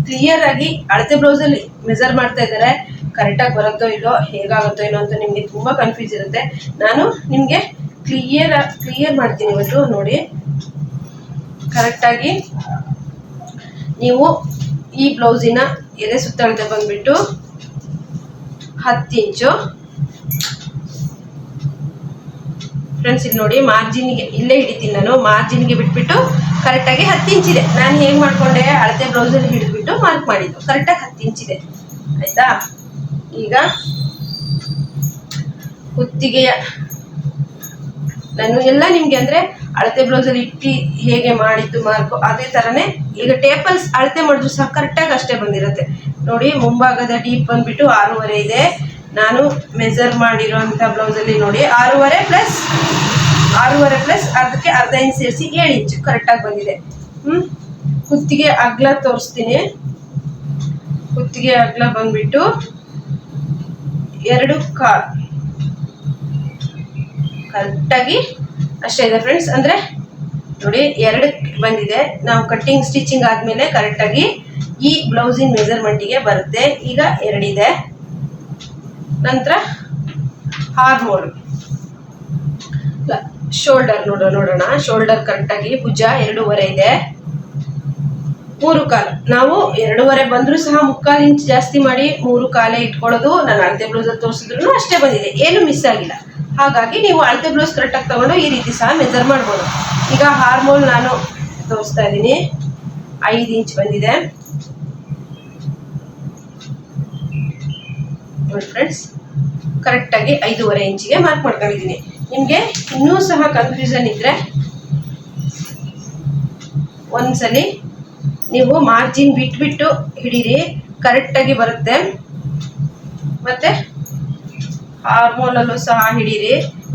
S1: ಕ್ಲಿಯರ್ ಆಗಿ ಅಳತೆ ಬ್ಲೌಸಲ್ಲಿ ಮೆಜರ್ ಮಾಡ್ತಾ ಇದ್ದಾರೆ. ಕರೆಕ್ಟಾಗಿ ಬರುತ್ತೋ ಇಲ್ಲೋ ಹೇಗಾಗುತ್ತೋ ಇಲ್ಲೋ ಅಂತ ನಿಮಗೆ ತುಂಬ ಕನ್ಫ್ಯೂಸ್ ಇರುತ್ತೆ. ನಾನು ನಿಮಗೆ ಕ್ಲಿಯರ್ ಕ್ಲಿಯರ್ ಮಾಡ್ತೀನಿ ಇವತ್ತು ನೋಡಿ. ಕರೆಕ್ಟಾಗಿ ನೀವು ಈ ಬ್ಲೌಸಿನ ಎದೆ ಸುತ್ತಳತೆ ಬಂದ್ಬಿಟ್ಟು ಹತ್ತು ಇಂಚು. ಫ್ರೆಂಡ್ಸ್ ಇಲ್ಲಿ ನೋಡಿ ಮಾರ್ಜಿನ್ಗೆ ಇಲ್ಲೇ ಹಿಡಿತೀನಿ ನಾನು. ಮಾರ್ಜಿನ್ಗೆ ಬಿಟ್ಬಿಟ್ಟು ಕರೆಕ್ಟಾಗಿ ಹತ್ತು ಇಂಚಿದೆ ನಾನು ಹೇಗೆ ಮಾಡ್ಕೊಂಡೆ? ಅಳತೆ ಬ್ಲೌಸಲ್ಲಿ ಹಿಡಿದ್ಬಿಟ್ಟು ಮಾರ್ಕ್ ಮಾಡಿದ್ದು. ಕರೆಕ್ಟಾಗಿ ಹತ್ತು ಇಂಚಿದೆ ಆಯ್ತಾ? ಈಗ ಕುತ್ತಿಗೆಯ ನಾನು ಎಲ್ಲ ನಿಮ್ಗೆ ಅಂದ್ರೆ ಅಳತೆ ಬ್ಲೌಸಲ್ಲಿ ಇಟ್ಟು ಹೇಗೆ ಮಾಡಿದ್ದು ಮಾರ್ಕು ಅದೇ ತರನೇ ಈಗ ಟೇಪಲ್ಸ್ ಅಳತೆ ಮಾಡಿದ್ರು ಸಹ ಕರೆಕ್ಟಾಗಿ ಅಷ್ಟೇ ಬಂದಿರುತ್ತೆ. ನೋಡಿ ಮುಂಭಾಗದ ಡೀಪ್ ಬಂದ್ಬಿಟ್ಟು ಆರೂವರೆ ಇದೆ. ನಾನು ಮೆಜರ್ ಬ್ಲೌಸ್ ಬ್ಲೌಸಲ್ಲಿ ನೋಡಿ ಆರೂವರೆ ಪ್ಲಸ್ ಆರೂವರೆ ಪ್ಲಸ್ ಅದಕ್ಕೆ ಅರ್ಧ ಇಂಚ್ ಸೇರಿಸಿ ಏಳು ಇಂಚು ಕರೆಕ್ಟಾಗಿ ಬಂದಿದೆ. ಹ್ಮ್? ಕುತ್ತಿಗೆ ಅಗ್ಲ ತೋರಿಸ್ತೀನಿ. ಕುತ್ತಿಗೆ ಅಗ್ಲ ಬಂದ್ಬಿಟ್ಟು ಎರಡು ಕಾಲ್ ಕರೆಕ್ಟಾಗಿ ಅಷ್ಟೇ ಇದೆ ಫ್ರೆಂಡ್ಸ್ ಅಂದರೆ ನೋಡಿ ಎರಡು ಬಂದಿದೆ. ನಾವು ಕಟ್ಟಿಂಗ್ ಸ್ಟಿಚಿಂಗ್ ಆದಮೇಲೆ ಕರೆಕ್ಟಾಗಿ ಈ ಬ್ಲೌಸಿನ ಮೆಜರ್ಮೆಂಟಿಗೆ ಬರುತ್ತೆ. ಈಗ ಎರಡಿದೆ. ನಂತರ ಹಾರ್ಮೋಲ್ ಶೋಲ್ಡರ್ ನೋಡೋ, ನೋಡೋಣ. ಶೋಲ್ಡರ್ ಕರೆಕ್ಟಾಗಿ ಭುಜ ಎರಡೂವರೆ ಇದೆ. ಮೂರು ಕಾಲು. ನಾವು ಎರಡೂವರೆ ಬಂದರೂ ಸಹ ಮುಕ್ಕಾಲು ಇಂಚ್ ಜಾಸ್ತಿ ಮಾಡಿ ಮೂರು ಕಾಲೇ ಇಟ್ಕೊಳ್ಳೋದು. ನಾನು ಅರ್ಧ ಬ್ಲೌಸ್ ತೋರಿಸಿದ್ರು ಅಷ್ಟೇ ಬಂದಿದೆ. ಏನು ಮಿಸ್ ಆಗಿಲ್ಲ. ಹಾಗಾಗಿ ನೀವು ಅಳತೆ ಬ್ಲೌಸ್ ಕರೆಕ್ಟ್ ಆಗಿ ತಗೊಂಡು ಈ ರೀತಿ ಸಹ ಮೆಜರ್ ಮಾಡ್ಬೋದು. ಈಗ ಹಾರ್ಮೋಲ್ ನಾನು ತೋರಿಸ್ತಾ ಇದ್ದೀನಿ. ಐದು ಇಂಚ್ ಬಂದಿದೆ. ನೋಡಿ ಫ್ರೆಂಡ್ಸ್ ಕರೆಕ್ಟಾಗಿ ಐದೂವರೆ ಇಂಚಿಗೆ ಮಾರ್ಕ್ ಮಾಡ್ಕೊಂಡಿದ್ದೀನಿ. ನಿಮಗೆ ಇನ್ನೂ ಸಹ ಕನ್ಫ್ಯೂಷನ್ ಇದ್ದರೆ ಒಂದ್ಸಲಿ ನೀವು ಮಾರ್ಜಿನ್ ಬಿಟ್ಬಿಟ್ಟು ಹಿಡೀರಿ ಕರೆಕ್ಟಾಗಿ ಬರುತ್ತೆ. ಮತ್ತೆ ಹಾರ್ಮೋನಲ್ಲೂ ಸಹ ಹಿಡೀರಿ.